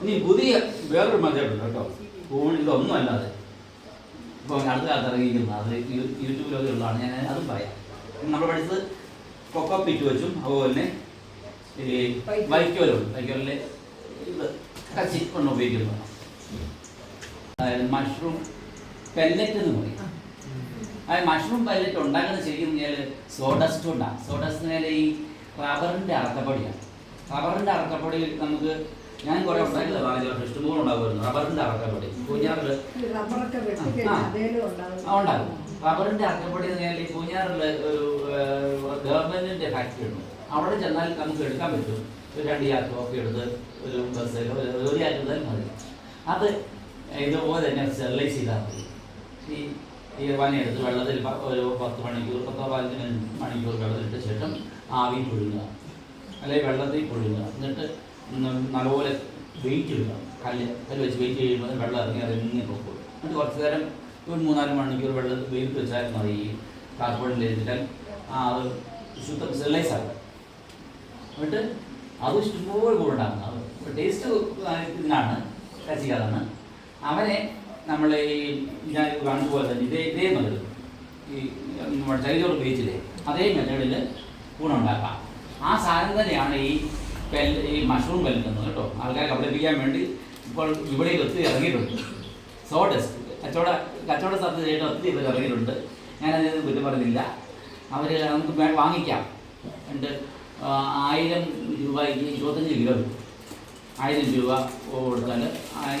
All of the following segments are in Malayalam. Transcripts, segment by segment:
ഇനി പുതിയ വേറൊരു മെത്തേഡുണ്ട് കേട്ടോ. ഫോൺ ഇതൊന്നും അല്ലാതെ. ഇപ്പോൾ അടുത്ത കാലത്ത് ഇറങ്ങിയിരിക്കുന്നത് അത് യൂട്യൂബിലൊക്കെ ഉള്ളതാണ്. ഞാൻ അതും പറയാം. നമ്മൾ പഠിച്ചത് കൊക്കോ പിറ്റ് വെച്ചും അതുപോലെ തന്നെ ഈ വൈക്കോലുണ്ട്. വൈക്കോലിലെ ഇത് കച്ചി കൊണ്ട് ഉപയോഗിക്കുന്നതാണ് അതായത് മഷ്റൂം പെല്ലറ്റ് എന്ന് പറയും. അതായത് മഷ്റൂം പെല്ലറ്റ് ഉണ്ടാക്കുന്നത് ശരിക്കും സോഡസ്റ്റ് കൊണ്ടാണ് സോഡസ്റ്റ് മേലെ ഈ റബ്ബറിന്റെ അറക്കപ്പൊടിയാണ്. റബ്ബറിന്റെ അറക്കപ്പൊടി നമുക്ക് ഞാൻ കുറേ ഉണ്ടാക്കിയത് വാങ്ങിച്ചു ഇഷ്ടംപോലെ ഉണ്ടാകുമായിരുന്നു റബ്ബറിന്റെ അറക്കപ്പൊടി. പൂഞ്ഞാറിൽ ഉണ്ടാകും. റബ്ബറിന്റെ അറക്കപ്പൊടി എന്ന് പറഞ്ഞാൽ പൂഞ്ഞാറിൽ ഒരു ഗവൺമെന്റിന്റെ ഫാക്ടറി ഉണ്ട്. അവിടെ ചെന്നാൽ നമുക്ക് എടുക്കാൻ പറ്റും. ഒരു രണ്ട് യാത്ര ഒക്കെ എടുത്ത് ഒരു ബസ്സിലോ ഒരു- യാത്ര തന്നെ മതി. അത് ഇതുപോലെ തന്നെ സ്റ്റെറിലൈസ് ചെയ്താൽ മതി. ഈ ഈ പനിയെടുത്ത് വെള്ളത്തിൽ ഒരു പത്ത് മണിക്കൂർ പത്തോ പതിനഞ്ച് മണിക്കൂർ വെള്ളത്തിലിട്ട ശേഷം ആവി പുഴുങ്ങുക. അല്ലെങ്കിൽ വെള്ളത്തിൽ പുഴുങ്ങുക. എന്നിട്ട് നല്ലപോലെ വെയിറ്റ് ഇടുക. കല്ല് കല്ല് വെച്ച് വെയിറ്റ് ചെയ്യുമ്പോൾ വെള്ളം ഇറങ്ങി അത് ഇങ്ങനെ പോകും എന്നിട്ട് കുറച്ച് നേരം ഒരു മൂന്നാൽ മണിക്കൂർ വെള്ളം വെയിറ്റ് വെച്ചാൽ മതി. കാർബോണിൽ എഴുതിട്ടാൽ ആ അത് ശുദ്ധ സ്റ്റെറിലൈസ് ആകും എന്നിട്ട് അത് ഇഷ്ടംപോലെ കൂടുണ്ടാകുന്നത് അത് ടേസ്റ്റ് ഇതിനാണ്. കച്ചിക്കാതാണ് അവനെ നമ്മൾ ഈ ഞാൻ കാണുന്ന പോലെ തന്നെ ഇതേ ഇതേ മതി ഈ നമ്മുടെ ചൈതോട് ഉപയോഗിച്ചില്ലേ? അതേ മെത്തേഡിൽ ഊണുണ്ടാക്കാം ആ സാധനം തന്നെയാണ് ഈ ഈ മഷ്റൂം വെല്ലുന്നു കേട്ടോ. ആൾക്കാരെ കബളിപ്പിക്കാൻ വേണ്ടി ഇപ്പോൾ വിപണിയിൽ ഒത്തിരി ഇറങ്ങിയിട്ടുണ്ട്. സോ ഡെസ്ക് കച്ചവട കച്ചവട സാധ്യതയായിട്ട് ഒത്തിരി ഇവർ ഇറങ്ങിയിട്ടുണ്ട്. ഞാനത് കുറ്റം പറഞ്ഞില്ല അവർ നമുക്ക് വാങ്ങിക്കാം. ഉണ്ട് ആയിരം രൂപയ്ക്ക് ഇരുപത്തഞ്ച് കിലോ ആയിരം രൂപ കൊടുത്താൽ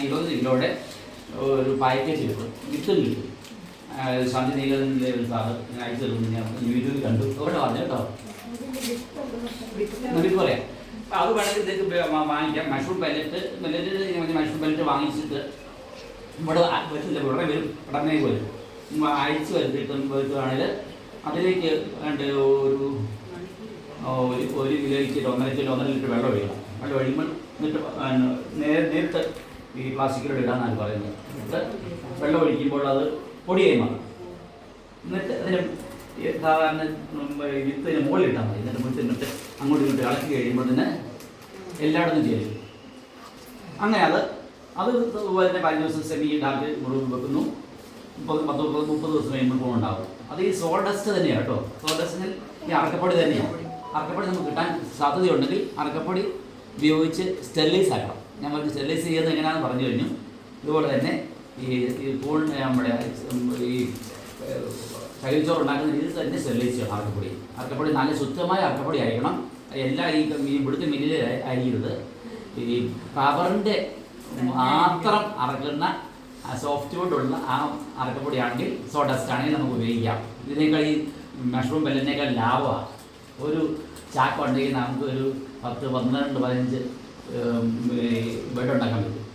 ഇരുപത്തഞ്ച് കിലോയുടെ ഒരു പാക്കേജ് കിട്ടും. വിത്തും കിട്ടും. ശാന്തി നീലകണ്ഠന്റെ ഒരു സാറ് ഞാൻ അയച്ചു തരുന്നു ഞാൻ യൂട്യൂബിൽ കണ്ടു. അവിടെ പറഞ്ഞു കേട്ടോ. നമുക്ക് പറയാം. അത് വേണമെങ്കിൽ ഇതൊക്കെ വാങ്ങിക്കാം. Mushroom pallet pallet mushroom pallet വാങ്ങിച്ചിട്ട് ഇവിടെ വെച്ചില്ല ഉടനെ വരും. ഉടനെ വരും അഴിച്ച് വരുത്തിട്ടും വരുത്തുകയാണെങ്കിൽ അതിലേക്ക് വേണ്ട ഒരു ഒരു ഒരു കിലോയ്ക്ക് ഒരു ഒന്നര കിലോ ഒന്നര ലിറ്റർ വെള്ളം ഒഴിക്കണം. വെള്ളം ഒഴിക്കുമ്പോൾ എന്നിട്ട് നേരെ നേരത്തെ ഈ പ്ലാസ്റ്റിക്കിലൂടെ ഇടാന്നാണ് പറയുന്നത്. എന്നിട്ട് വെള്ളം ഒഴിക്കുമ്പോൾ അത് പൊടിയായി മാറും. എന്നിട്ട് അതിന് സാധാരണ വിത്തിന് മുകളിൽ ഇട്ടാൽ മതി. എന്നിട്ട് മുകളിൽ എന്നിട്ട് അങ്ങോട്ടും ഇങ്ങോട്ട് ഇളക്കി കഴിയുമ്പോൾ തന്നെ എല്ലായിടത്തും ചേരും. അങ്ങനെ അത് അത് തന്നെ പതിനഞ്ച് ദിവസം സെമി ഡാർക്ക് മുറിവ് വെക്കുന്നു. മുപ്പത് പത്ത് മുപ്പത് മുപ്പത് ദിവസം കഴിയുമ്പോൾ ഉണ്ടാവും. അത് ഈ സോൾഡസ്റ്റ് തന്നെയാണ് കേട്ടോ. സോഡസ്റ്റിന് ഈ അറക്കപ്പൊടി തന്നെയാണ് അറക്കപ്പൊടി നമുക്ക് കിട്ടാൻ സാധ്യതയുണ്ടെങ്കിൽ അറക്കപ്പൊടി ഉപയോഗിച്ച് സ്റ്റെറിലൈസ് ആക്കണം. ഞാൻ പറഞ്ഞു സ്റ്റെറിലൈസ് ചെയ്യുന്നത് എങ്ങനെയാണെന്ന് പറഞ്ഞു കഴിഞ്ഞു. ഇതുപോലെ തന്നെ ഈ ഈ പൂൾ നമ്മുടെ ഈ ചകിരിച്ചോറ് ഉണ്ടാക്കുന്ന രീതിയിൽ തന്നെ സ്റ്റെറിലൈസ് ചെയ്യണം അറക്കപ്പൊടി. അറക്കപ്പൊടി നല്ല ശുദ്ധമായ അറക്കപ്പൊടി ആയിരിക്കണം. എല്ലാ ഈ ഇവിടുത്തെ മില്ലിൽ അരിയരുത് ഈ റബ്ബറിന്റെ മാത്രം അറക്കുന്ന സോഫ്റ്റ് വുഡുള്ള ആ അറക്കപ്പൊടിയാണെങ്കിൽ സോഡസ്റ്റ് ആണെങ്കിൽ നമുക്ക് ഉപയോഗിക്കാം. ഇതിനേക്കാൾ ഈ മഷ്റൂം ബെല്ലിനേക്കാൾ ലാഭമാണ് ഒരു ചാക്ക് ഉണ്ടെങ്കിൽ നമുക്ക് ഒരു പത്ത് പന്ത്രണ്ട് പതിനഞ്ച് ബെഡ് ഉണ്ടാക്കാൻ പറ്റും.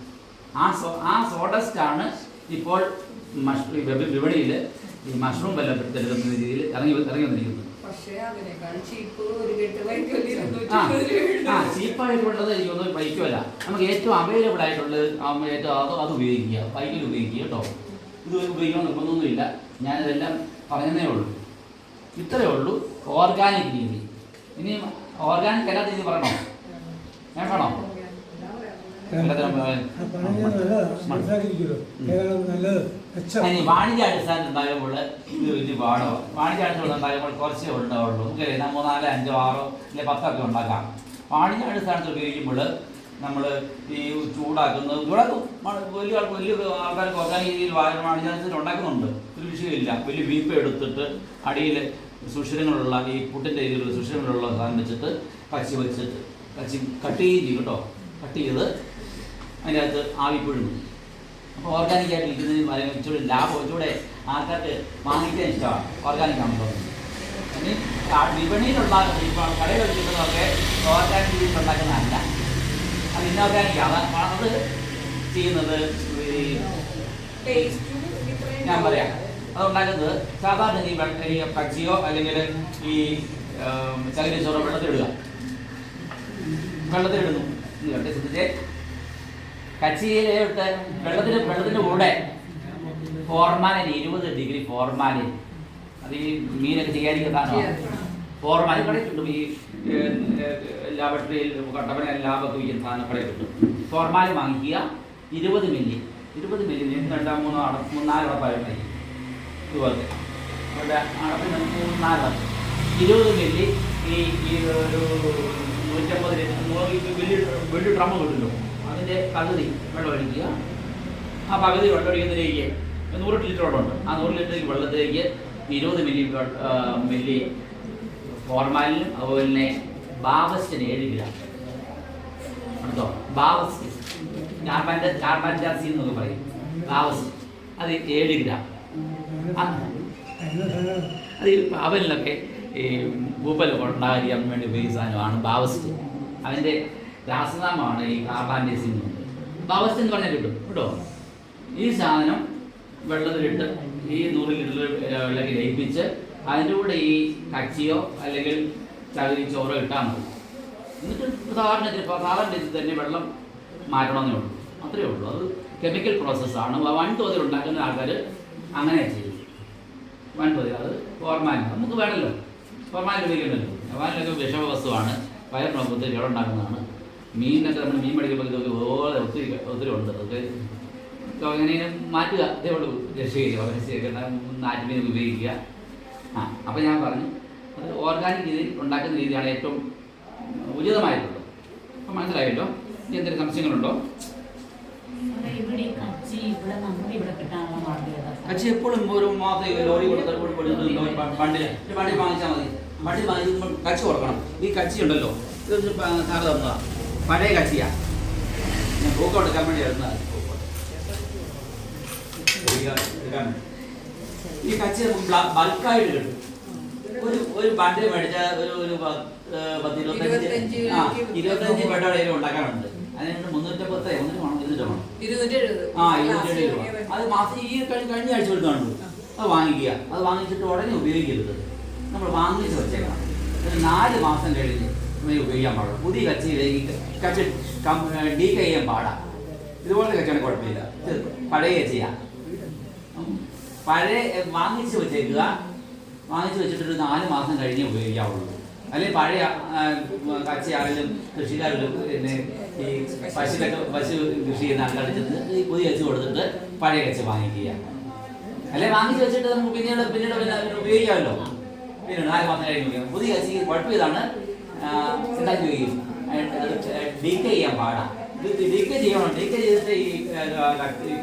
ആ സോ ആ സോഡസ്റ്റ് ആണ് ഇപ്പോൾ മഷ് വിപണിയിൽ ഈ മഷ്റൂം എടുക്കുന്ന രീതിയിൽ ഇറങ്ങി ഇറങ്ങി വന്നിരിക്കുന്നത്. പക്ഷേ അതിനേക്കാൾ ചീപ്പ് ഒരു കെട്ട് ചീപ്പായിട്ടുള്ളത് എനിക്ക് തോന്നുന്നു ബൈക്കുമല്ല നമുക്ക് ഏറ്റവും അവൈലബിൾ ആയിട്ടുള്ളത് ഏറ്റവും അത് അത് ഉപയോഗിക്കുക. ബൈക്കിൽ ഉപയോഗിക്കുക കേട്ടോ. ഇത് ഉപയോഗിക്കണം നിർബന്ധമൊന്നുമില്ല. ഞാനിതെല്ലാം പറഞ്ഞതേ ഉള്ളൂ. ഇത്രയേ ഉള്ളൂ ഓർഗാനിക് രീതി. ഇനി ഓർഗാനിക് അല്ലാത്ത രീതി പറയണോ? ഞാൻ വേണോ അടിസ്ഥാനത്തിൽ ഉണ്ടാകുമ്പോൾ ഇത് വലിയ പാടോ? വാണിജ്യ അടിസ്ഥാനത്തിൽ ഉണ്ടാകുമ്പോൾ കുറച്ചേ ഉണ്ടാവുള്ളൂ. നമുക്ക് ഞാൻ മൂന്നാലോ അഞ്ചോ ആറോ അല്ലെ പത്തൊക്കെ ഉണ്ടാക്കാം. വാണിജ്യ അടിസ്ഥാനത്തിൽ ഉപയോഗിക്കുമ്പോൾ നമ്മൾ ഈ ചൂടാക്കുന്നത് ചൂടാക്കും വലിയ ആൾക്ക് വലിയ ആൾക്കാർക്ക് ഓർഗാനിക് രീതിയിൽ വാണിജ്യാടിസ്ഥാനത്തിൽ ഉണ്ടാക്കുന്നുണ്ട്. ഒരു വിഷയമില്ല. വലിയ വീപ്പ് എടുത്തിട്ട് അടിയിൽ സുഷിരങ്ങളുള്ള ഈ പുട്ടിന്റെ രീതിയിലുള്ള സുഷിരങ്ങളുള്ള സാധനം വെച്ചിട്ട് കച്ചി വെച്ചിട്ട് കച്ചി കട്ട് ചെയ്യും കേട്ടോ. കട്ട് ചെയ്ത് അതിന്റെ അകത്ത് ആവിപ്പോഴും പുഴുങ്ങും അപ്പോൾ ഓർഗാനിക് ആയിട്ട് ഇരിക്കുന്നതിന് വളരെ ഇച്ചിരി ലാഭം ഇച്ചിരി ആൾക്കാർക്ക് വാങ്ങിക്കാൻ ഇഷ്ടമാണ്. ഓർഗാനിക് ആണല്ലോ ഇനി ആ വിപണിയിലുള്ള ഇപ്പോൾ കടയിൽ വെച്ചിട്ടുള്ളതൊക്കെ ഓർഗാനിക് രീതിയിൽ ഉണ്ടാക്കുന്നതല്ല. അത് ഇൻഓർഗാനിക് ആണ്. അത് ചെയ്യുന്നത് ഞാൻ പറയാം. അതുണ്ടാക്കുന്നത് സാധാരണ ഈ ഈ പച്ചിയോ അല്ലെങ്കിൽ ഈ ചകിരി ചോറോ വെള്ളത്തിലിടുക വെള്ളത്തിലിടുന്നു ശ്രദ്ധിച്ചേ കച്ചിയിലിട്ട് വെള്ളത്തിന് വെള്ളത്തിന്റെ കൂടെ ഫോർമാലിൻ ഇരുപത് ഡിഗ്രി ഫോർമാലിൻ അത് ഈ മീനൊക്കെ ചെയ്യാതിരിക്കുന്നതാണോ ഫോർമാലിൻ കടയിൽ കിട്ടും ഈ ലാബറട്ടറിയിൽ കട്ടപ്പന ലാബൊക്കെ വിൽക്കുന്ന സാധനം കടയിൽ കിട്ടും ഫോർമാലിൻ വാങ്ങിക്കുക. ഇരുപത് മില്ലി ഇരുപത് മില്ലി രണ്ടാം മൂന്നോ അട മൂന്നാൽ അടപ്പായിട്ട് ഇതുപോലത്തെ ഇവിടെ അടപ്പിന് മൂന്നാൽ ഇരുപത് മില്ലി ഈ ഈ ഒരു നൂറ്റമ്പത് വലിയ വലിയ ഡ്രമ്മ് കിട്ടുമല്ലോ. അതിന്റെ പകുതി വെള്ളം ഒഴിക്കുക ആ പകുതി വെള്ളം ഒഴിക്കുന്നതിലേക്ക് നൂറ് ലിറ്റർ വെള്ളമുണ്ട് ആ നൂറ് ലിറ്റർ വെള്ളത്തിലേക്ക് ഇരുപത് മില്ലി മില്ലി ഫോർമാലിനും അതുപോലെ തന്നെ ബാബസ്റ്റിന് ഏഴ് ഗ്രാം. അടുത്തോ ബാബസ്റ്റ് കാർബൺ കാർബൺ ഡാസി എന്നൊക്കെ പറയും. ബാബസ്റ്റ് അത് ഏഴ് ഗ്രാം. അത് ഈ ഈ ഭൂപ്പലൊക്കെ ഉണ്ടാകാൻ വേണ്ടി ഉപയോഗിക്കുന്ന സാധനമാണ് ബാവസ്റ്റ് അതിന്റെ രാസനാമമാണ് ഈ കാർബാൻഡേസിൻ ബാവസ്റ്റ് എന്ന് പറഞ്ഞാൽ കിട്ടും. കേട്ടോ? ഈ സാധനം വെള്ളത്തിലിട്ട് ഈ നൂറ് ലിറ്റർ വെള്ളം ലയിപ്പിച്ച് അതിന്റെ കൂടെ ഈ കച്ചിയോ അല്ലെങ്കിൽ ചകിരി ചോറോ ഇട്ടാൽ മതി. എന്നിട്ട് സാധാരണ സാധാരണ രീതിയിൽ തന്നെ വെള്ളം മാറ്റണമെന്നേ ഉള്ളൂ. അത്രയേ ഉള്ളൂ. അത് കെമിക്കൽ പ്രോസസ്സാണ് വൻതോതിൽ ഉണ്ടാക്കുന്ന ആൾക്കാർ അങ്ങനെ ചെയ്യും. വൻതോതിൽ. അത് ഫോർമാൻ നമുക്ക് വേണമല്ലോ. ഫോർമാലിൻ ഉപയോഗിക്കണ്ടല്ലോ. ഫോർമാലിനൊക്കെ വിഷവസ്തുവാണ്. വയറിനൊപ്പത്തിൽ ഇവിടെ കേടുണ്ടാക്കുന്നതാണ് മീനൊക്കെ നമ്മൾ മീൻ മേടിക്കുമ്പോൾ ഇതൊക്കെ ഓരോ ഒത്തിരി ഒത്തിരി ഉണ്ട്. അതൊക്കെ അങ്ങനെ മാറ്റുക. അതേ ഉള്ളൂ രക്ഷയില്ല. നാറ്റുമീൻ ഉപയോഗിക്കുക. ആ അപ്പോൾ ഞാൻ പറഞ്ഞു അത് ഓർഗാനിക് രീതിയിൽ ഉണ്ടാക്കുന്ന രീതിയാണ് ഏറ്റവും ഉചിതമായിട്ടുള്ളത്. അപ്പം മനസ്സിലായല്ലോ ഇനി എന്തെങ്കിലും സംശയങ്ങളുണ്ടോ? കച്ചി എപ്പോഴും ഒരു മാസം ലോറി കൊടുത്ത് പണ്ടിൽ വണ്ടി വാങ്ങിച്ചാൽ മതി. വണ്ടി വാങ്ങിക്കുമ്പോൾ കച്ചി കൊടുക്കണം. ഈ കച്ചി ഉണ്ടല്ലോ. ഇത് സാറ് തന്നതാ. പഴയ കച്ചിയാ ഞാൻ എടുക്കാൻ വേണ്ടി എടുന്നതാണ് ഈ കച്ചി ബൾക്കായിട്ട് കിട്ടും. ഒരു ഒരു ബണ്ടിൽ മേടിച്ച ഒരു ഒരു പത്ത് ഇരുപത്തഞ്ച് ആ ഇരുപത്തഞ്ച് ബെഡോടെ ഉണ്ടാക്കാനുണ്ട് അതിന് മുന്നൂറ്റമ്പത്ത് ഒന്നിന് വേണം ഇരുന്നൂറ് വേണം. ഇരുന്നൂറ്റി എഴുപത് ആ ഇരുന്നൂറ്റി രൂപ അത് മാസം ഈ കഴിഞ്ഞ കഴിഞ്ഞ ആഴ്ച എടുത്തുണ്ട് അത് വാങ്ങിക്കുക. അത് വാങ്ങിച്ചിട്ട് ഉടനെ ഉപയോഗിക്കരുത്. നമ്മൾ വാങ്ങിച്ച് വെച്ചേക്കണം. ഒരു നാല് മാസം കഴിഞ്ഞ് നമ്മൾ ഉപയോഗിക്കാൻ പാടുള്ളൂ. പുതിയ കച്ചിയിലേക്ക് കച്ചി ഡീ കഴിയാൻ പാടാം. ഇതുപോലത്തെ കച്ചവടം കുഴപ്പമില്ല. പഴയ ചെയ്യാം പഴയ വാങ്ങിച്ച് വെച്ചേക്കുക. വാങ്ങിച്ച് വെച്ചിട്ട് ഒരു നാല് മാസം കഴിഞ്ഞേ ഉപയോഗിക്കാവുള്ളൂ. അല്ലെങ്കിൽ പഴയ കച്ചയാണെങ്കിലും കൃഷിക്കാരിലും പിന്നെ ഈ പശുക്കൊക്കെ പശു കൃഷി ചെയ്യുന്ന ആൾക്കാർ ചെന്ന് ഈ പുതിയ കച്ച കൊടുത്തിട്ട് പഴയ കച്ച വാങ്ങിക്കുക. അല്ലെ വാങ്ങിച്ച് വെച്ചിട്ട് നമുക്ക് പിന്നീട് പിന്നീട് പിന്നെ ഉപയോഗിക്കാമല്ലോ. പിന്നീട് നാല് മാസം കഴിഞ്ഞ് ഉപയോഗിക്കാം. പുതിയ കച്ചി കുഴപ്പം ഇതാണ് ചെയ്യും ഡീക്കെ ചെയ്യാൻ പാടാം. ഡീക്ക് ചെയ്യണം ഡീക്ക് ചെയ്തിട്ട് ഈ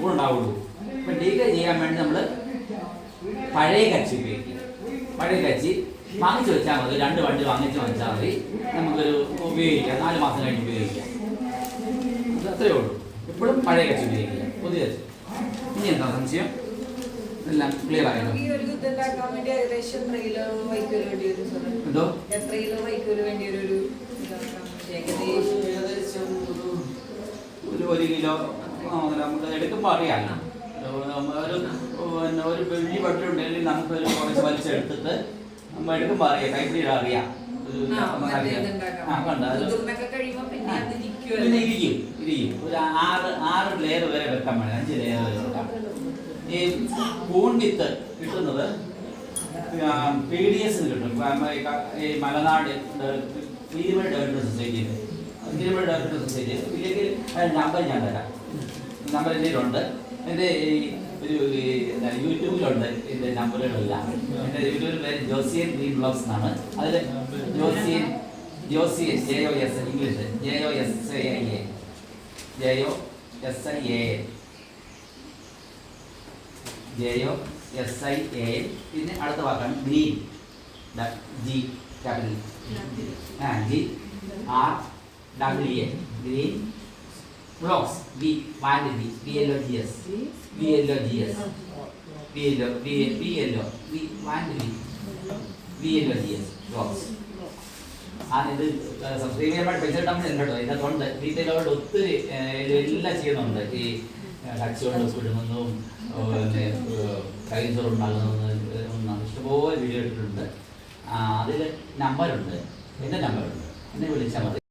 ഗുണമുണ്ടാവുള്ളൂ അപ്പൊ ഡീക്ക് ചെയ്യാൻ വേണ്ടി നമ്മൾ പഴയ കച്ചി ഉപയോഗിക്കുക പഴയ കച്ചി വാങ്ങിച്ചു വെച്ചാൽ മതി. രണ്ട് വണ്ടി വാങ്ങിച്ചു വെച്ചാൽ മതി. നമുക്കൊരു ഉപയോഗിക്കാം. നാല് മാസം കഴിഞ്ഞ് ഉപയോഗിക്കാം. അത് അത്രയേ ഉള്ളൂ. ഇപ്പോഴും പഴയ കച്ചി ഉപയോഗിക്കുക പുതിയ കച്ചി. ഇനി എന്താ സംശയം? എല്ലാം ക്ലിയർ ആയിരുന്നു ഇത്? എന്തോ? എത്ര കിലോ വൈക്കോൽ വേണ്ടി ഒരു ഏകദേശം ഏകദേശം ഒരു ഒരു ഒരു കിലോ നമുക്ക് എടുക്കുമ്പോൾ അറിയാമല്ലോ ഒരു പിന്നെ ഒരു വലിയ പട്ടി ഉണ്ടെങ്കിൽ നമുക്കൊരു കുറച്ച് വലിച്ചെടുത്തിട്ട് നമ്മൾ എടുക്കുമ്പോൾ അറിയാം. കൈപ്പിടി അറിയാം. ഒരു നമുക്ക്. ഇരിക്കും ഇരിക്കും. ഒരു ആറ് ആറ് ലെയർ വരെ വെക്കാൻ വേണം. അഞ്ച് ലെയർ വരെ വെക്കാം. ഈ പൂണ്ടിത്ത് കിട്ടുന്നത് പി ഡി എസ് കിട്ടും. ഈ മലനാട് പീരിമഡ് ഡെവലപ്മെന്റ് സൊസൈറ്റിയിൽ പീരിമഡ് ഡെവലപ്മെന്റ് സൊസൈറ്റി ഇല്ലെങ്കിൽ അതിന്റെ നമ്പർ ഞാൻ തരാം. നമ്പർ എന്റെ ഉണ്ട് എന്റെ ഈ ഒരു എന്താ യൂട്യൂബിലുണ്ട് എന്റെ നമ്പറുകളെല്ലാം എന്റെ യൂട്യൂബിൽ പേര് ജോസിയൻ ഗ്രീൻ ബ്ലോഗ്സ് എന്നാണ്. അതിൽ Josian Josian J O S English. J O S I A J O S I A J O S I A പിന്നെ അടുത്ത വാക്കാണ് ഗ്രീൻ ജി. ആ G R W A green blocks B one B B L O G S B L O G S B L O B B L O B one B B L L O G S. Blocks. ഇത് സബ്സ്ക്രൈബ് ചെയ്യാൻ വേണ്ടി കേട്ടോ ഇതിനകത്തുണ്ട്. ഡീറ്റെയിലോട് ഒത്തിരി എല്ലാം ചെയ്യുന്നുണ്ട്. ഈ ഇഷ്ടംപോലെ വീഡിയോ ഇട്ടിട്ടുണ്ട്. അതിൽ നമ്പറുണ്ട് എന്റെ നമ്പറുണ്ട് എന്നെ വിളിച്ചാൽ മതി.